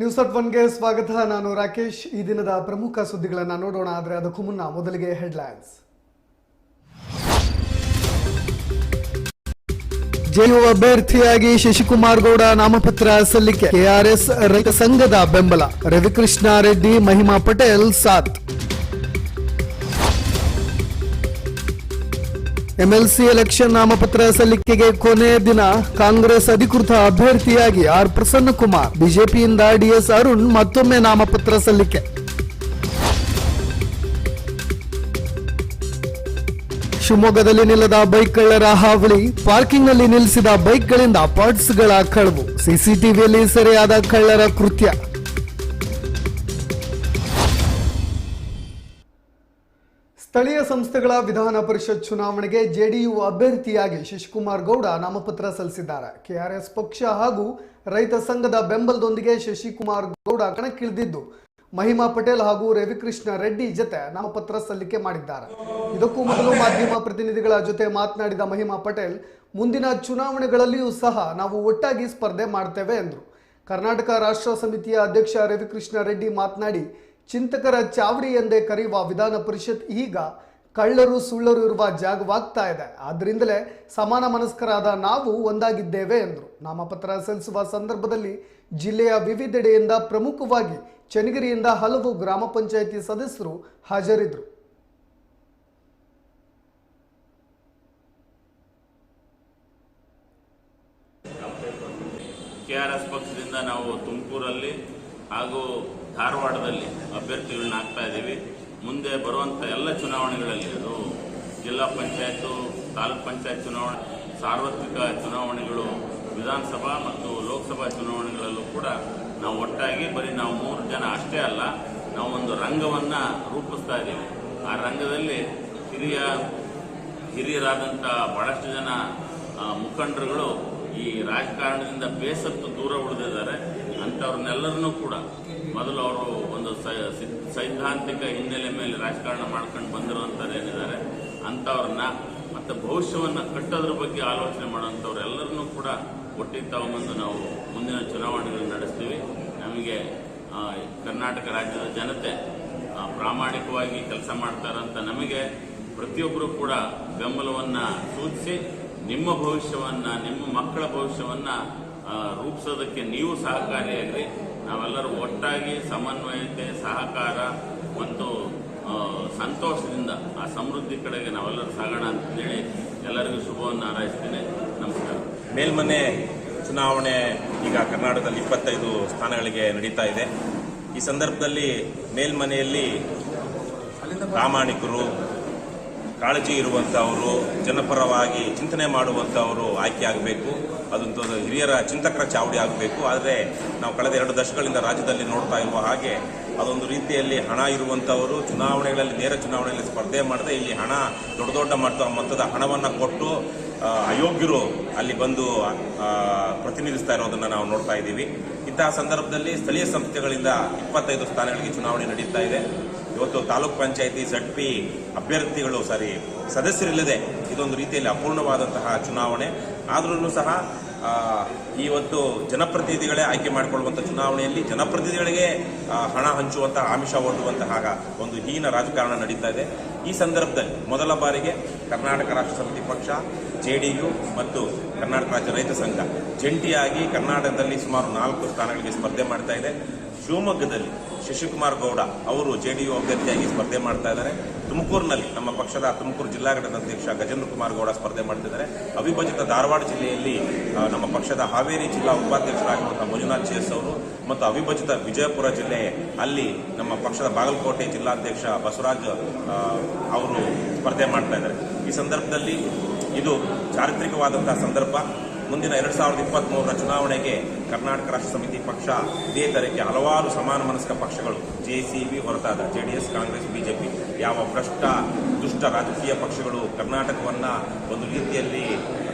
News at ಒನ್ಗೆ ಸ್ವಾಗತ, ನಾನು ರಾಕೇಶ್. ಈ ದಿನದ ಪ್ರಮುಖ ಸುದ್ದಿಗಳನ್ನು ನೋಡೋಣ, ಆದರೆ ಅದಕ್ಕೂ ಮುನ್ನ ಮೊದಲಿಗೆ ಹೆಡ್ಲೈನ್ಸ್. ಜೆಯು ಅಭ್ಯರ್ಥಿಯಾಗಿ ಶಶಿಕುಮಾರ್ ಗೌಡ ನಾಮಪತ್ರ ಸಲ್ಲಿಕೆ. ಕೆಆರ್ಎಸ್ ರೈತ ಸಂಘದ ಬೆಂಬಲ. ರವಿಕೃಷ್ಣ ರೆಡ್ಡಿ, ಮಹಿಮಾ ಪಟೇಲ್ ಸಾಥ್. ಎಂಎಲ್ಸಿ ಎಲೆಕ್ಷನ್ ನಾಮಪತ್ರ ಸಲ್ಲಿಕೆಗೆ ಕೊನೆಯ ದಿನ ಕಾಂಗ್ರೆಸ್ ಅಧಿಕೃತ ಅಭ್ಯರ್ಥಿಯಾಗಿ ಆರ್ ಪ್ರಸನ್ನ ಕುಮಾರ್ ಬಿಜೆಪಿಯಿಂದ ಡಿಎಸ್ ಅರುಣ್ ಮತ್ತೊಮ್ಮೆ ನಾಮಪತ್ರ ಸಲ್ಲಿಕೆ. ಶಿವಮೊಗ್ಗದಲ್ಲಿ ನಿಲ್ಲದ ಬೈಕ್ ಕಳ್ಳರ ಹಾವಳಿ, ಪಾರ್ಕಿಂಗ್ನಲ್ಲಿ ನಿಲ್ಲಿಸಿದ ಬೈಕ್ಗಳಿಂದ ಪಾರ್ಟ್ಸ್ಗಳ ಕಳವು. ಸಿಸಿಟಿವಿಯಲ್ಲಿ ಸೆರೆಯಾದ ಕಳ್ಳರ ಕೃತ್ಯ. ಸ್ಥಳೀಯ ಸಂಸ್ಥೆಗಳ ವಿಧಾನ ಪರಿಷತ್ ಚುನಾವಣೆಗೆ ಜೆಡಿಯು ಅಭ್ಯರ್ಥಿಯಾಗಿ ಶಶಿಕುಮಾರ್ ಗೌಡ ನಾಮಪತ್ರ ಸಲ್ಲಿಸಿದ್ದಾರೆ. ಕೆಆರ್ಎಸ್ ಪಕ್ಷ ಹಾಗೂ ರೈತ ಸಂಘದ ಬೆಂಬಲದೊಂದಿಗೆ ಶಶಿಕುಮಾರ್ ಗೌಡ ಕಣಕ್ಕಿಳಿದಿದ್ದು, ಮಹಿಮಾ ಪಟೇಲ್ ಹಾಗೂ ರವಿಕೃಷ್ಣ ರೆಡ್ಡಿ ಜೊತೆ ನಾಮಪತ್ರ ಸಲ್ಲಿಕೆ ಮಾಡಿದ್ದಾರೆ. ಇದಕ್ಕೂ ಮೊದಲು ಮಾಧ್ಯಮ ಪ್ರತಿನಿಧಿಗಳ ಜೊತೆ ಮಾತನಾಡಿದ ಮಹಿಮಾ ಪಟೇಲ್, ಮುಂದಿನ ಚುನಾವಣೆಗಳಲ್ಲಿಯೂ ಸಹ ನಾವು ಒಟ್ಟಾಗಿ ಸ್ಪರ್ಧೆ ಮಾಡ್ತೇವೆ ಎಂದರು. ಕರ್ನಾಟಕ ರಾಷ್ಟ್ರ ಸಮಿತಿಯ ಅಧ್ಯಕ್ಷ ರವಿಕೃಷ್ಣ ರೆಡ್ಡಿ ಮಾತನಾಡಿ ಚಿಂತಕರ ಚಾವಡಿ ಎಂದೇ ಕರೆಯುವ ವಿಧಾನ ಪರಿಷತ್ ಈಗ ಕಳ್ಳರು ಸುಳ್ಳರು ಇರುವ ಜಾಗವಾಗ್ತಾ ಇದೆ. ಆದ್ದರಿಂದಲೇ ಸಮಾನ ಮನಸ್ಕರಾದ ನಾವು ಒಂದಾಗಿದ್ದೇವೆ ಎಂದರು. ನಾಮಪತ್ರ ಸಲ್ಲಿಸುವ ಸಂದರ್ಭದಲ್ಲಿ ಜಿಲ್ಲೆಯ ವಿವಿಧೆಡೆಯಿಂದ ಪ್ರಮುಖವಾಗಿ ಚನ್ನಗಿರಿಯಿಂದ ಹಲವು ಗ್ರಾಮ ಪಂಚಾಯಿತಿ ಸದಸ್ಯರು ಹಾಜರಿದ್ದರು. ಪಕ್ಷದಿಂದ ನಾವು ತುಮಕೂರಲ್ಲಿ ಹಾಗೂ ಧಾರವಾಡದಲ್ಲಿ ಅಭ್ಯರ್ಥಿಗಳನ್ನ ಹಾಕ್ತಾ ಇದ್ದೀವಿ ಮುಂದೆ ಬರುವಂಥ ಎಲ್ಲ ಚುನಾವಣೆಗಳಲ್ಲಿ ಅದು ಜಿಲ್ಲಾ ಪಂಚಾಯತು ತಾಲೂಕ್ ಪಂಚಾಯತ್ ಚುನಾವಣೆ, ಸಾರ್ವತ್ರಿಕ ಚುನಾವಣೆಗಳು, ವಿಧಾನಸಭಾ ಮತ್ತು ಲೋಕಸಭಾ ಚುನಾವಣೆಗಳಲ್ಲೂ ಕೂಡ ನಾವು ಒಟ್ಟಾಗಿ ಬರೀ ನಾವು ಮೂರು ಜನ ಅಷ್ಟೇ ಅಲ್ಲ, ನಾವು ಒಂದು ರಂಗವನ್ನು ರೂಪಿಸ್ತಾ ಇದ್ದೀವಿ ಆ ರಂಗದಲ್ಲಿ ಹಿರಿಯ ಹಿರಿಯರಾದಂಥ ಬಹಳಷ್ಟು ಜನ ಮುಖಂಡರುಗಳು ಈ ರಾಜಕಾರಣದಿಂದ ಬೇಸತ್ತು ದೂರ ಉಳಿದಿದ್ದಾರೆ. ಅಂಥವ್ರನ್ನೆಲ್ಲರನ್ನೂ ಕೂಡ ಮೊದಲು ಅವರು ಸೈದ್ಧಾಂತಿಕ ಹಿನ್ನೆಲೆ ಮೇಲೆ ರಾಜಕಾರಣ ಮಾಡ್ಕೊಂಡು ಬಂದಿರುವಂಥದ್ದು ಏನಿದ್ದಾರೆ, ಅಂಥವ್ರನ್ನ ಮತ್ತು ಭವಿಷ್ಯವನ್ನು ಕಟ್ಟೋದ್ರ ಬಗ್ಗೆ ಆಲೋಚನೆ ಮಾಡೋಂಥವ್ರು ಎಲ್ಲರನ್ನೂ ಕೂಡ ಒಟ್ಟಿಗೆ ತಗೊಂಬಂದು ನಾವು ಮುಂದಿನ ಚುನಾವಣೆಗಳನ್ನು ನಡೆಸ್ತೀವಿ. ನಮಗೆ ಕರ್ನಾಟಕ ರಾಜ್ಯದ ಜನತೆ ಪ್ರಾಮಾಣಿಕವಾಗಿ ಕೆಲಸ ಮಾಡ್ತಾರಂತ ನಮಗೆ ಪ್ರತಿಯೊಬ್ಬರು ಕೂಡ ಬೆಂಬಲವನ್ನು ಸೂಚಿಸಿ, ನಿಮ್ಮ ಭವಿಷ್ಯವನ್ನು, ನಿಮ್ಮ ಮಕ್ಕಳ ಭವಿಷ್ಯವನ್ನು ರೂಪಿಸೋದಕ್ಕೆ ನೀವು ಸಹಕಾರಿಯಾಗ್ರಿ. ನಾವೆಲ್ಲರೂ ಒಟ್ಟಾಗಿ ಸಮನ್ವಯತೆ, ಸಹಕಾರ ಮತ್ತು ಸಂತೋಷದಿಂದ ಆ ಸಮೃದ್ಧಿ ಕಡೆಗೆ ನಾವೆಲ್ಲರೂ ಸಾಗೋಣ ಅಂತೇಳಿ ಎಲ್ಲರಿಗೂ ಶುಭವನ್ನು ಹಾರೈಸ್ತೇನೆ. ನಮಸ್ಕಾರ. ಮೇಲ್ಮನೆ ಚುನಾವಣೆ ಈಗ ಕರ್ನಾಟಕದಲ್ಲಿ ಇಪ್ಪತ್ತೈದು ಸ್ಥಾನಗಳಿಗೆ ನಡೀತಾ ಇದೆ. ಈ ಸಂದರ್ಭದಲ್ಲಿ ಮೇಲ್ಮನೆಯಲ್ಲಿ ಪ್ರಾಮಾಣಿಕರು, ಕಾಳಜಿ ಇರುವಂಥವರು ಜನಪರವಾಗಿ ಚಿಂತನೆ ಮಾಡುವಂಥವರು ಆಯ್ಕೆ ಆಗಬೇಕು ಅದೊಂದು ಹಿರಿಯರ ಚಿಂತಕರ ಚಾವಡಿ ಆಗಬೇಕು. ಆದರೆ ನಾವು ಕಳೆದ ಎರಡು ದಶಕಗಳಿಂದ ರಾಜ್ಯದಲ್ಲಿ ನೋಡ್ತಾ ಇರುವ ಹಾಗೆ ಅದೊಂದು ರೀತಿಯಲ್ಲಿ ಹಣ ಇರುವಂಥವರು ಚುನಾವಣೆಗಳಲ್ಲಿ, ನೇರ ಚುನಾವಣೆಯಲ್ಲಿ ಸ್ಪರ್ಧೆ ಮಾಡದೆ ಇಲ್ಲಿ ಹಣ ದೊಡ್ಡ ದೊಡ್ಡ ಮಟ್ಟ ಮೊತ್ತದ ಹಣವನ್ನು ಕೊಟ್ಟು ಅಯೋಗ್ಯರು ಅಲ್ಲಿ ಬಂದು ಪ್ರತಿನಿಧಿಸ್ತಾ ಇರೋದನ್ನು ನಾವು ನೋಡ್ತಾ ಇದ್ದೀವಿ. ಇಂತಹ ಸಂದರ್ಭದಲ್ಲಿ ಸ್ಥಳೀಯ ಸಂಸ್ಥೆಗಳಿಂದ ಇಪ್ಪತ್ತೈದು ಸ್ಥಾನಗಳಿಗೆ ಚುನಾವಣೆ ನಡೀತಾ ಇದೆ. ಇವತ್ತು ತಾಲೂಕ್ ಪಂಚಾಯಿತಿ ಝಡ್ ಪಿ ಅಭ್ಯರ್ಥಿಗಳು, ಸಾರಿ, ಸದಸ್ಯರಿಲ್ಲದೆ ಇದೊಂದು ರೀತಿಯಲ್ಲಿ ಅಪೂರ್ಣವಾದಂತಹ ಚುನಾವಣೆ. ಆದ್ರೂ ಸಹ ಇವತ್ತು ಜನಪ್ರತಿನಿಧಿಗಳೇ ಆಯ್ಕೆ ಮಾಡಿಕೊಳ್ಳುವಂಥ ಚುನಾವಣೆಯಲ್ಲಿ ಜನಪ್ರತಿನಿಧಿಗಳಿಗೆ ಹಣ ಹಂಚುವಂತಹ ಆಮಿಷ ಒಡ್ಡುವಂತಹ ಒಂದು ಹೀನ ರಾಜಕಾರಣ ನಡೀತಾ ಇದೆ. ಈ ಸಂದರ್ಭದಲ್ಲಿ ಮೊದಲ ಬಾರಿಗೆ ಕರ್ನಾಟಕ ರಾಷ್ಟ್ರ ಸಮಿತಿ ಪಕ್ಷ, ಜೆ ಮತ್ತು ಕರ್ನಾಟಕ ರಾಜ್ಯ ರೈತ ಸಂಘ ಜಂಟಿಯಾಗಿ ಕರ್ನಾಟಕದಲ್ಲಿ ಸುಮಾರು ನಾಲ್ಕು ಸ್ಥಾನಗಳಿಗೆ ಸ್ಪರ್ಧೆ ಮಾಡ್ತಾ ಇದೆ. ಶಿವಮೊಗ್ಗದಲ್ಲಿ ಶಶಿಕುಮಾರ್ ಗೌಡ ಅವರು ಜೆಡಿಯು ಅಭ್ಯರ್ಥಿಯಾಗಿ ಸ್ಪರ್ಧೆ ಮಾಡ್ತಾ ಇದ್ದಾರೆ. ತುಮಕೂರಿನಲ್ಲಿ ನಮ್ಮ ಪಕ್ಷದ ತುಮಕೂರು ಜಿಲ್ಲಾ ಘಟಕದ ಅಧ್ಯಕ್ಷ ಗಜೇಂದ್ರ ಕುಮಾರ್ ಗೌಡ ಸ್ಪರ್ಧೆ ಮಾಡ್ತಿದ್ದಾರೆ. ಅವಿಭಜಿತ ಧಾರವಾಡ ಜಿಲ್ಲೆಯಲ್ಲಿ ನಮ್ಮ ಪಕ್ಷದ ಹಾವೇರಿ ಜಿಲ್ಲಾ ಉಪಾಧ್ಯಕ್ಷರಾಗಿರುವಂತಹ ಮಂಜುನಾಥ್ ಚೇಸ್ ಅವರು ಮತ್ತು ಅವಿಭಜಿತ ವಿಜಯಪುರ ಜಿಲ್ಲೆ ಅಲ್ಲಿ ನಮ್ಮ ಪಕ್ಷದ ಬಾಗಲಕೋಟೆ ಜಿಲ್ಲಾಧ್ಯಕ್ಷ ಬಸವರಾಜ್ ಅವರು ಸ್ಪರ್ಧೆ ಮಾಡ್ತಾ ಇದ್ದಾರೆ. ಈ ಸಂದರ್ಭದಲ್ಲಿ ಇದು ಚಾರಿತ್ರಿಕವಾದಂತಹ ಸಂದರ್ಭ. ಮುಂದಿನ ಎರಡ್ ಸಾವಿರದ ಇಪ್ಪತ್ತ್ ಮೂರರ ಚುನಾವಣೆಗೆ ಕರ್ನಾಟಕ ರಾಷ್ಟ್ರ ಸಮಿತಿ ಪಕ್ಷ ಇದೇ ತರಕ್ಕೆ ಹಲವಾರು ಸಮಾನ ಮನಸ್ಕ ಪಕ್ಷಗಳು ಜೆಸಿಬಿ ಹೊರತಾದ ಜೆಡಿಎಸ್ ಕಾಂಗ್ರೆಸ್ ಬಿಜೆಪಿ ಯಾವ ಭ್ರಷ್ಟ, ದುಷ್ಟ ರಾಜಕೀಯ ಪಕ್ಷಗಳು ಕರ್ನಾಟಕವನ್ನ ಒಂದು ರೀತಿಯಲ್ಲಿ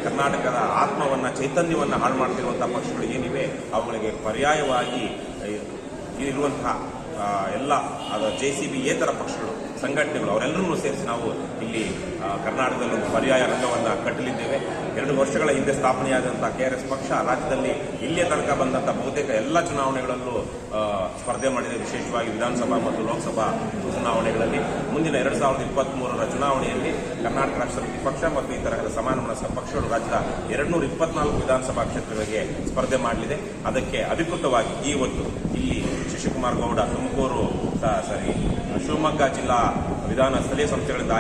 ಕರ್ನಾಟಕದ ಆತ್ಮವನ್ನ, ಚೈತನ್ಯವನ್ನ ಹಾಳು ಮಾಡ್ತಿರುವಂತಹ ಪಕ್ಷಗಳು ಏನಿವೆ, ಅವುಗಳಿಗೆ ಪರ್ಯಾಯವಾಗಿ ಇರುವಂತಹ ಎಲ್ಲ, ಅದು ಜೆ ಸಿ ಬಿ, ಏತರ ಪಕ್ಷಗಳು, ಸಂಘಟನೆಗಳು, ಅವರೆಲ್ಲರನ್ನೂ ಸೇರಿಸಿ ನಾವು ಇಲ್ಲಿ ಕರ್ನಾಟಕದಲ್ಲಿ ಒಂದು ಪರ್ಯಾಯ ರಂಗವನ್ನು ಕಟ್ಟಲಿದ್ದೇವೆ. ಎರಡು ವರ್ಷಗಳ ಹಿಂದೆ ಸ್ಥಾಪನೆಯಾದಂಥ ಕೆ ಆರ್ ಎಸ್ ಪಕ್ಷ ರಾಜ್ಯದಲ್ಲಿ ಇಲ್ಲಿಯ ತನಕ ಬಂದಂಥ ಬಹುತೇಕ ಎಲ್ಲ ಚುನಾವಣೆಗಳಲ್ಲೂ ಸ್ಪರ್ಧೆ ಮಾಡಿದೆ, ವಿಶೇಷವಾಗಿ ವಿಧಾನಸಭಾ ಮತ್ತು ಲೋಕಸಭಾ ಚುನಾವಣೆಗಳಲ್ಲಿ. ಮುಂದಿನ ಎರಡು ಸಾವಿರದ ಇಪ್ಪತ್ತ್ಮೂರರ ಚುನಾವಣೆಯಲ್ಲಿ ಕರ್ನಾಟಕ ರಾಷ್ಟ್ರ ಸಮಿತಿ ಪಕ್ಷ ಮತ್ತು ಈ ತರಹದ ಸಮಾನ ಮನಸ್ಸ ಪಕ್ಷಗಳು ರಾಜ್ಯದ ಎರಡುನೂರ ಇಪ್ಪತ್ನಾಲ್ಕು ವಿಧಾನಸಭಾ ಕ್ಷೇತ್ರಗಳಿಗೆ ಸ್ಪರ್ಧೆ ಮಾಡಲಿದೆ. ಅದಕ್ಕೆ ಅಧಿಕೃತವಾಗಿ ಈ ಒಂದು ಇಲ್ಲಿ ಶಶಿಕುಮಾರ್ ಗೌಡ ತುಮಕೂರು ಸಾರಿ, ಶಿವಮೊಗ್ಗ ಜಿಲ್ಲಾ ವಿಧಾನ ಸ್ಥಳೀಯ ಸಂಸ್ಥೆಗಳಿಂದ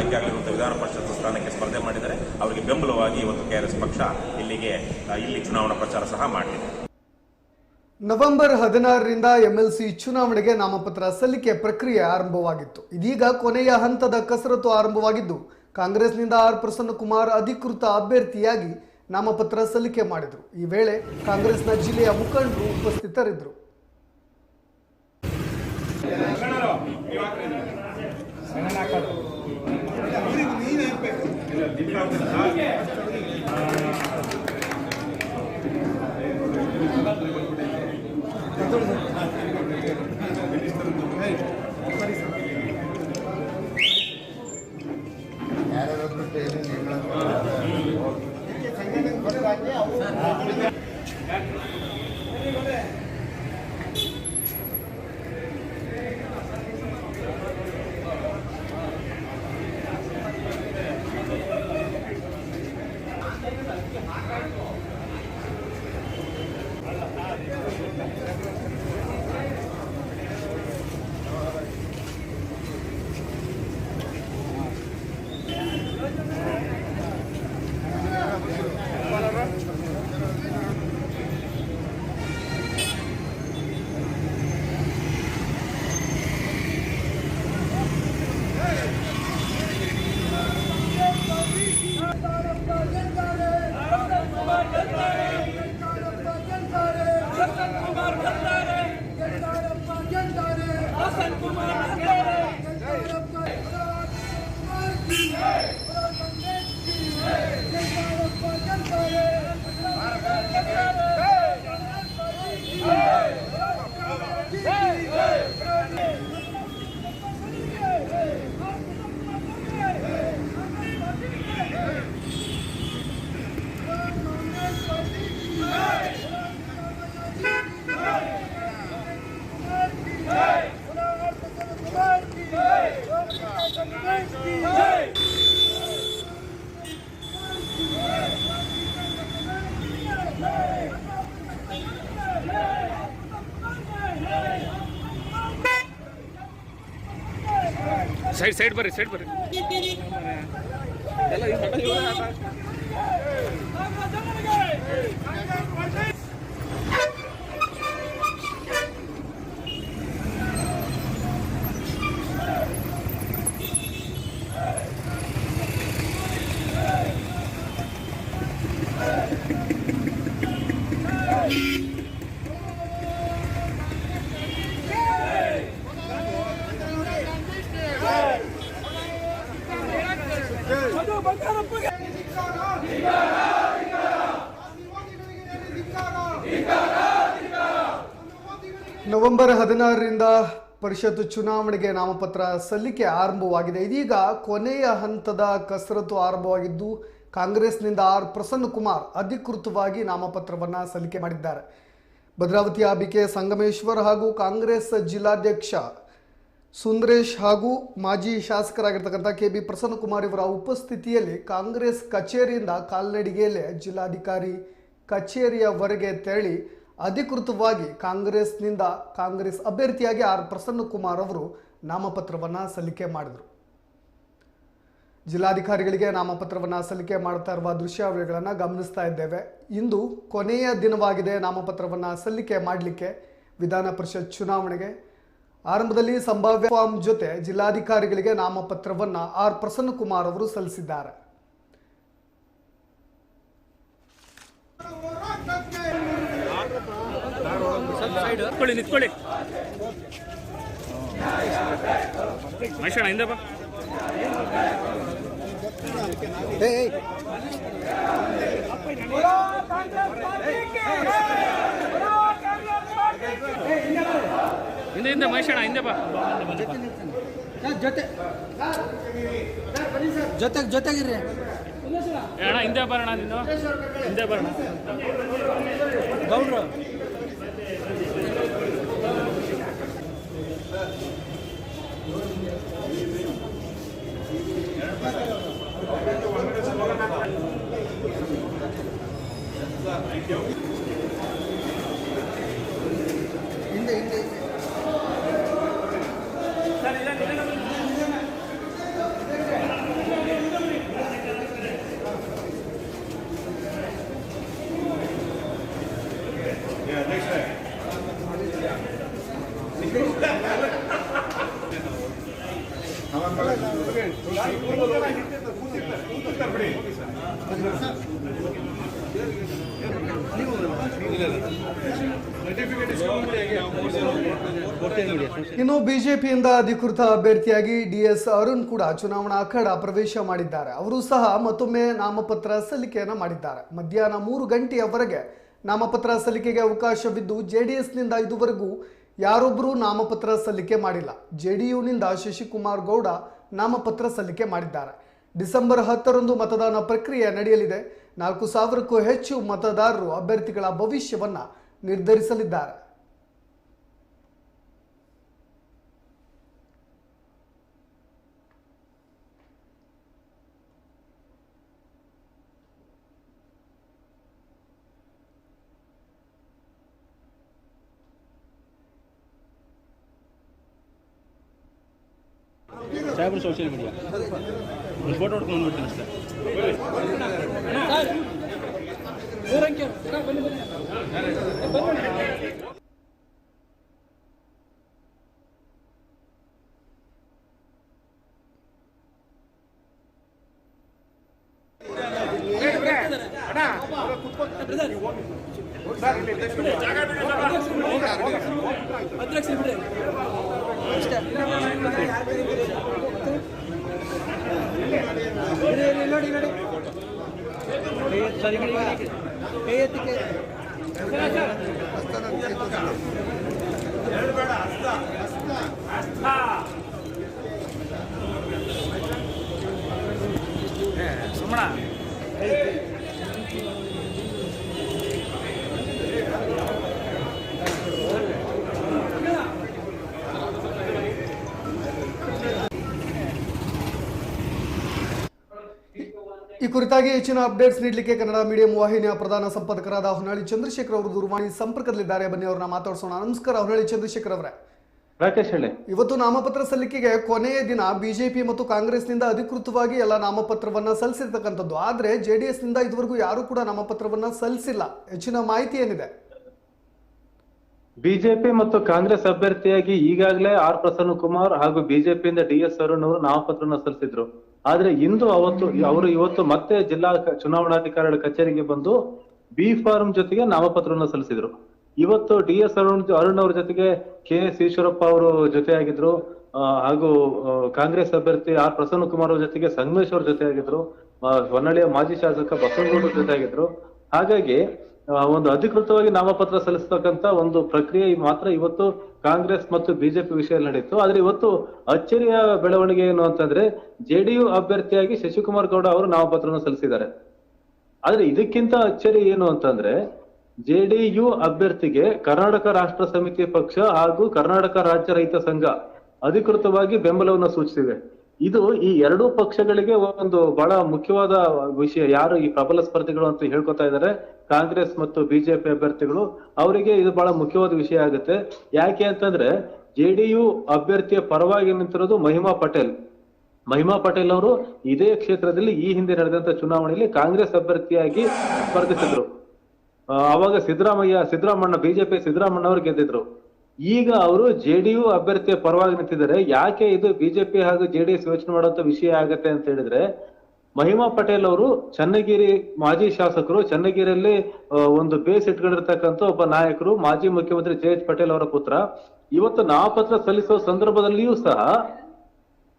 ವಿಧಾನ ಪರಿಷತ್ ಸ್ಥಾನಕ್ಕೆ ಸ್ಪರ್ಧೆ ಮಾಡಿದರೆ ಅವರಿಗೆ ಬೆಂಬಲವಾಗಿ ಇವತ್ತು ಕೆಆರ್ಎಸ್ ಪಕ್ಷ ಇಲ್ಲಿಗೆ ಇಲ್ಲಿ ಚುನಾವಣಾ ಪ್ರಚಾರ ಸಹ ಮಾಡಿದೆ ನವೆಂಬರ್ ಹದಿನಾರರಿಂದ ಎಂಎಲ್ಸಿ ಚುನಾವಣೆಗೆ ನಾಮಪತ್ರ ಸಲ್ಲಿಕೆ ಪ್ರಕ್ರಿಯೆ ಆರಂಭವಾಗಿತ್ತು. ಇದೀಗ ಕೊನೆಯ ಹಂತದ ಕಸರತ್ತು ಆರಂಭವಾಗಿದ್ದು, ಕಾಂಗ್ರೆಸ್ನಿಂದ ಆರ್ ಪ್ರಸನ್ನಕುಮಾರ್ ಅಧಿಕೃತ ಅಭ್ಯರ್ಥಿಯಾಗಿ ನಾಮಪತ್ರ ಸಲ್ಲಿಕೆ ಮಾಡಿದರು. ಈ ವೇಳೆ ಕಾಂಗ್ರೆಸ್ನ ಜಿಲ್ಲೆಯ ಮುಖಂಡರು ಉಪಸ್ಥಿತರಿದ್ದರು. Gracias. ಸೈಡ್ ಸೈಡ್ ಬರ್ರಿ ಸೈಡ್ ಬರ್ರಿ ನವೆಂಬರ್ ಹದಿನಾರರಿಂದ ಪರಿಷತ್ ಚುನಾವಣೆಗೆ ನಾಮಪತ್ರ ಸಲ್ಲಿಕೆ ಆರಂಭವಾಗಿದೆ. ಇದೀಗ ಕೊನೆಯ ಹಂತದ ಕಸರತ್ತು ಆರಂಭವಾಗಿದ್ದು, ಕಾಂಗ್ರೆಸ್ನಿಂದ ಆರ್ ಪ್ರಸನ್ನಕುಮಾರ್ ಅಧಿಕೃತವಾಗಿ ನಾಮಪತ್ರವನ್ನು ಸಲ್ಲಿಕೆ ಮಾಡಿದ್ದಾರೆ. ಭದ್ರಾವತಿಯ ಬಿಕೆ ಸಂಗಮೇಶ್ವರ್ ಹಾಗೂ ಕಾಂಗ್ರೆಸ್ ಜಿಲ್ಲಾಧ್ಯಕ್ಷ ಸುಂದರೇಶ್ ಹಾಗೂ ಮಾಜಿ ಶಾಸಕರಾಗಿರ್ತಕ್ಕಂಥ ಕೆ ಬಿ ಪ್ರಸನ್ನಕುಮಾರ್ ಇವರ ಉಪಸ್ಥಿತಿಯಲ್ಲಿ ಕಾಂಗ್ರೆಸ್ ಕಚೇರಿಯಿಂದ ಕಾಲ್ನಡಿಗೆಯಲ್ಲೇ ಜಿಲ್ಲಾಧಿಕಾರಿ ಕಚೇರಿಯವರೆಗೆ ತೆರಳಿ ಅಧಿಕೃತವಾಗಿ ಕಾಂಗ್ರೆಸ್ನಿಂದ ಕಾಂಗ್ರೆಸ್ ಅಭ್ಯರ್ಥಿಯಾಗಿ ಆರ್ ಪ್ರಸನ್ನಕುಮಾರ್ ಅವರು ನಾಮಪತ್ರವನ್ನು ಸಲ್ಲಿಕೆ ಮಾಡಿದರು. ಜಿಲ್ಲಾಧಿಕಾರಿಗಳಿಗೆ ನಾಮಪತ್ರವನ್ನು ಸಲ್ಲಿಕೆ ಮಾಡ್ತಾ ಇರುವ ದೃಶ್ಯಾವಳಿಗಳನ್ನು ಗಮನಿಸ್ತಾ ಇದ್ದೇವೆ. ಇಂದು ಕೊನೆಯ ದಿನವಾಗಿದೆ ನಾಮಪತ್ರವನ್ನು ಸಲ್ಲಿಕೆ ಮಾಡಲಿಕ್ಕೆ. ವಿಧಾನ ಪರಿಷತ್ ಚುನಾವಣೆಗೆ ಆರಂಭದಲ್ಲಿ ಸಂಭಾವ್ಯ ಫಾರ್ಮ್ ಜೊತೆ ಜಿಲ್ಲಾಧಿಕಾರಿಗಳಿಗೆ ನಾಮಪತ್ರವನ್ನು ಆರ್ ಪ್ರಸನ್ನಕುಮಾರ್ ಅವರು ಸಲ್ಲಿಸಿದ್ದಾರೆ. ನಿಂತ್ಕೊಳ್ಳಿ ನಿಂತ್ಕೊಳ್ಳಿ. ಮಹೇಶಣ್ಣ ಹಿಂದೆ ಬಾ. ಹಿಂದೆ ಹಿಂದೆ ಮಹೇಶಣ್ಣ ಹಿಂದೆ ಬಾ. ಜೊತೆ ಜೊತೆಗೆ ಜೊತೆಗಿರಿ ಏ ಅಣ್ಣ ಹಿಂದೆ ಬರೋಣ ನೀನು. ಹಿಂದೆ ಬರೋಣ. ಗೌಡ್ರು. ಹಿಂದೆ ಹಿಂದೆ ಇನ್ನು ಬಿಜೆಪಿಯಿಂದ ಅಧಿಕೃತ ಅಭ್ಯರ್ಥಿಯಾಗಿ ಡಿ ಎಸ್ ಅರುಣ್ ಕೂಡ ಚುನಾವಣಾ ಅಖಾಡ ಪ್ರವೇಶ ಮಾಡಿದ್ದಾರೆ. ಅವರು ಸಹ ಮತ್ತೊಮ್ಮೆ ನಾಮಪತ್ರ ಸಲ್ಲಿಕೆಯನ್ನು ಮಾಡಿದ್ದಾರೆ. ಮಧ್ಯಾಹ್ನ ಮೂರು ಗಂಟೆಯವರೆಗೆ ನಾಮಪತ್ರ ಸಲ್ಲಿಕೆಗೆ ಅವಕಾಶವಿದ್ದು ಜೆಡಿಎಸ್ನಿಂದ ಇದುವರೆಗೂ ಯಾರೊಬ್ಬರೂ ನಾಮಪತ್ರ ಸಲ್ಲಿಕೆ ಮಾಡಿಲ್ಲ. ಜೆಡಿಯುನಿಂದ ಶಶಿಕುಮಾರ್ ಗೌಡ ನಾಮಪತ್ರ ಸಲ್ಲಿಕೆ ಮಾಡಿದ್ದಾರೆ. ಡಿಸೆಂಬರ್ ಹತ್ತರಂದು ಮತದಾನ ಪ್ರಕ್ರಿಯೆ ನಡೆಯಲಿದೆ. ನಾಲ್ಕು ಸಾವಿರಕ್ಕೂ ಹೆಚ್ಚು ಮತದಾರರು ಅಭ್ಯರ್ಥಿಗಳ ಭವಿಷ್ಯವನ್ನ ನಿರ್ಧರಿಸಲಿದ್ದಾರೆ. Social media. ಒಂದು ಫೋಟೋ ಹೊಡ್ಕೊಂಡು ಬಂದ್ಬಿಡ್ತೀನಿ ಅಷ್ಟೇ. ಊರಂಕೆ ಬನ್ನಿ ಬನ್ನಿ ಅಧ್ಯಕ್ಷ ಬಿಡ್ರಿ ಅಷ್ಟೇ ಇರಿ, ಇರಿ, ನೋಡಿ ನೋಡಿ ಕೈ ಎತ್ತಿ ಕೈ ಸುಮ್ಮಣ ಈ ಕುರಿತಾಗಿ ಹೆಚ್ಚಿನ ಅಪ್ಡೇಟ್ಸ್ ನೀಡಲಿಕ್ಕೆ ಕನ್ನಡ ಮೀಡಿಯಂ ವಾಹಿನಿಯ ಪ್ರಧಾನ ಸಂಪಾದಕರಾದ ಹೊನ್ನಾಳಿ ಚಂದ್ರಶೇಖರ್ ಅವರು ದೂರವಾಣಿ ಸಂಪರ್ಕದಲ್ಲಿದ್ದಾರೆ ಬನ್ನಿ ಅವ್ರನ್ನ ಮಾತಾಡಿಸೋಣ. ನಮಸ್ಕಾರ ಹೊನ್ನಾಳಿ ಚಂದ್ರಶೇಖರ್ ಅವರೇ. ರಾಕೇಶ್ ಹೇಳಿ. ಇವತ್ತು ನಾಮಪತ್ರ ಸಲ್ಲಿಕೆಗೆ ಕೊನೆಯ ದಿನ ಬಿಜೆಪಿ ಮತ್ತು ಕಾಂಗ್ರೆಸ್ನಿಂದ ಅಧಿಕೃತವಾಗಿ ಎಲ್ಲ ನಾಮಪತ್ರವನ್ನ ಸಲ್ಲಿಸಿರ್ತಕ್ಕಂಥದ್ದು. ಆದ್ರೆ ಜೆಡಿಎಸ್ನಿಂದ ಇದುವರೆಗೂ ಯಾರು ಕೂಡ ನಾಮಪತ್ರವನ್ನ ಸಲ್ಲಿಸಿಲ್ಲ. ಹೆಚ್ಚಿನ ಮಾಹಿತಿ ಏನಿದೆ? ಬಿಜೆಪಿ ಮತ್ತು ಕಾಂಗ್ರೆಸ್ ಅಭ್ಯರ್ಥಿಯಾಗಿ ಈಗಾಗಲೇ ಆರ್ ಪ್ರಸನ್ನ ಕುಮಾರ್ ಹಾಗೂ ಬಿಜೆಪಿಯಿಂದ ಡಿ ಎಸ್ ಅರುಣ್ ಅವರು ನಾಮಪತ್ರವನ್ನು ಸಲ್ಲಿಸಿದ್ರು. ಆದ್ರೆ ಇಂದು ಅವತ್ತು ಅವರು ಇವತ್ತು ಮತ್ತೆ ಜಿಲ್ಲಾ ಚುನಾವಣಾಧಿಕಾರಿಗಳ ಕಚೇರಿಗೆ ಬಂದು ಬಿ ಫಾರ್ಮ್ ಜೊತೆಗೆ ನಾಮಪತ್ರವನ್ನು ಸಲ್ಲಿಸಿದ್ರು. ಇವತ್ತು ಡಿ ಎಸ್ ಅರುಣ್ ಅರುಣ್ ಅವ್ರ ಜೊತೆಗೆ ಕೆ ಎಸ್ ಈಶ್ವರಪ್ಪ ಅವರು ಜೊತೆಯಾಗಿದ್ರು. ಹಾಗೂ ಕಾಂಗ್ರೆಸ್ ಅಭ್ಯರ್ಥಿ ಆರ್ ಪ್ರಸನ್ನ ಕುಮಾರ್ ಅವ್ರ ಜೊತೆಗೆ ಸಂಗಮೇಶ್ ಅವ್ರ ಜೊತೆಯಾಗಿದ್ರು. ಹೊನ್ನಳ್ಳಿಯ ಮಾಜಿ ಶಾಸಕ ಬಸವನಗೌಡ ಜೊತೆಯಾಗಿದ್ರು. ಹಾಗಾಗಿ ಒಂದು ಅಧಿಕೃತವಾಗಿ ನಾಮಪತ್ರ ಸಲ್ಲಿಸತಕ್ಕಂತ ಒಂದು ಪ್ರಕ್ರಿಯೆ ಮಾತ್ರ ಇವತ್ತು ಕಾಂಗ್ರೆಸ್ ಮತ್ತು ಬಿಜೆಪಿ ವಿಷಯದಲ್ಲಿ ನಡೀತು ಆದ್ರೆ ಇವತ್ತು ಅಚ್ಚರಿಯ ಬೆಳವಣಿಗೆ ಏನು ಅಂತಂದ್ರೆ ಜೆಡಿಯು ಅಭ್ಯರ್ಥಿಯಾಗಿ ಶಶಿಕುಮಾರ್ ಗೌಡ ಅವರು ನಾಮಪತ್ರವನ್ನು ಸಲ್ಲಿಸಿದ್ದಾರೆ. ಆದ್ರೆ ಇದಕ್ಕಿಂತ ಅಚ್ಚರಿ ಏನು ಅಂತಂದ್ರೆ ಜೆಡಿಯು ಅಭ್ಯರ್ಥಿಗೆ ಕರ್ನಾಟಕ ರಾಷ್ಟ್ರ ಸಮಿತಿ ಪಕ್ಷ ಹಾಗೂ ಕರ್ನಾಟಕ ರಾಜ್ಯ ರೈತ ಸಂಘ ಅಧಿಕೃತವಾಗಿ ಬೆಂಬಲವನ್ನು ಸೂಚಿಸಿವೆ. ಇದು ಈ ಎರಡೂ ಪಕ್ಷಗಳಿಗೆ ಒಂದು ಬಹಳ ಮುಖ್ಯವಾದ ವಿಷಯ. ಯಾರು ಈ ಪ್ರಬಲ ಸ್ಪರ್ಧಿಗಳು ಅಂತ ಹೇಳ್ಕೊತಾ ಇದ್ದಾರೆ, ಕಾಂಗ್ರೆಸ್ ಮತ್ತು ಬಿಜೆಪಿ ಅಭ್ಯರ್ಥಿಗಳು, ಅವರಿಗೆ ಇದು ಬಹಳ ಮುಖ್ಯವಾದ ವಿಷಯ ಆಗುತ್ತೆ. ಯಾಕೆ ಅಂತಂದ್ರೆ ಜೆಡಿಯು ಅಭ್ಯರ್ಥಿಯ ಪರವಾಗಿ ನಿಂತಿರೋದು ಮಹಿಮಾ ಪಟೇಲ್. ಮಹಿಮಾ ಪಟೇಲ್ ಅವರು ಇದೇ ಕ್ಷೇತ್ರದಲ್ಲಿ ಈ ಹಿಂದೆ ನಡೆದಂತ ಚುನಾವಣೆಯಲ್ಲಿ ಕಾಂಗ್ರೆಸ್ ಅಭ್ಯರ್ಥಿಯಾಗಿ ಸ್ಪರ್ಧಿಸಿದ್ರು. ಅವಾಗ ಸಿದ್ದರಾಮಯ್ಯ, ಸಿದ್ದರಾಮಣ್ಣ, ಬಿಜೆಪಿ ಸಿದ್ದರಾಮಣ್ಣ ಅವರು ಗೆದ್ದಿದ್ರು. ಈಗ ಅವರು ಜೆಡಿಯು ಅಭ್ಯರ್ಥಿಯ ಪರವಾಗಿ ನಿಂತಿದ್ದಾರೆ. ಯಾಕೆ ಇದು ಬಿಜೆಪಿ ಹಾಗೂ ಜೆಡಿಎಸ್ ಯೋಚನೆ ಮಾಡುವಂತ ವಿಷಯ ಆಗತ್ತೆ ಅಂತ ಹೇಳಿದ್ರೆ, ಮಹಿಮಾ ಪಟೇಲ್ ಅವರು ಚನ್ನಗಿರಿ ಮಾಜಿ ಶಾಸಕರು, ಚನ್ನಗಿರಿಯಲ್ಲಿ ಒಂದು ಬೇಸ್ ಇಟ್ಕೊಂಡಿರ್ತಕ್ಕಂಥ ಒಬ್ಬ ನಾಯಕರು, ಮಾಜಿ ಮುಖ್ಯಮಂತ್ರಿ ಜೆ ಎಚ್ ಪಟೇಲ್ ಅವರ ಪುತ್ರ. ಇವತ್ತು ನಾಮಪತ್ರ ಸಲ್ಲಿಸುವ ಸಂದರ್ಭದಲ್ಲಿಯೂ ಸಹ